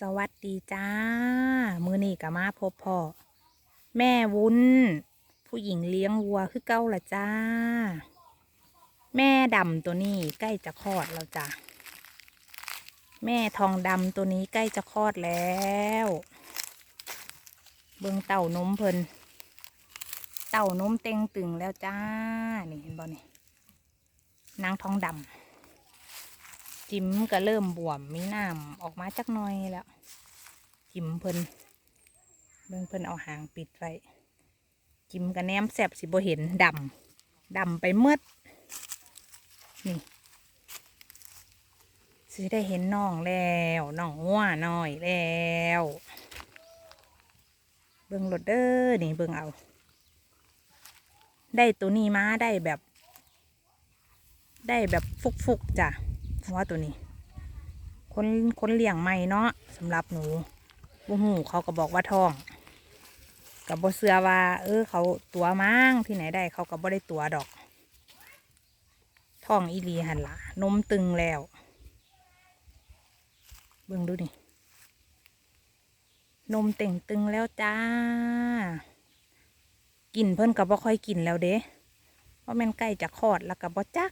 สวัสดีจ้า มือนี่กับมาพบพ่อ แม่วุ้น ผู้หญิงเลี้ยงวัวคือเก้าละจ้า แม่ดำตัวนี้ใกล้จะคลอดแล้วจ้ะแม่ทองดำตัวนี้ใกล้จะคลอดแล้ว เบิ่งเต่านมเพิ่นเต่านมเต็งตึงแล้วจ้า นี่เห็นบ่นี่นางทองดำ จิ้มก็เริ่มบวมมีน้ำออกมาจักหน่อยแล้วจิ้มเพิ่นเบิ่งเพิ่นเอาหางปิดไว้จิ้มกับแนมแสบสิบ่เห็นดำดำไปเมืดนี่สิได้เห็นน้องแล้วน้องงัวน้อยแล้วเบิ่งรถเด้อนี่เบิ่งเอา ได้ตัวนี้มาได้แบบ ได้แบบฟุกๆจ้ะ ว่าตัวนี้ คนคนเลี้ยงใหม่เนาะสำหรับหนูบูหูเขาก็บอกว่าทองกับบเสือว่า เออ เขาตัวมั้งที่ไหนได้ เขาก็บ่ได้ตัวดอกทองอีลีหันละนมตึงแล้ว เบิ่งดูนี่นมเต่งตึงแล้วจ้า กินเพิ่นกับบ่ค่อยกินแล้วเด้เพราะแม่นใกล้จะคลอดแล้วกับบ่จัก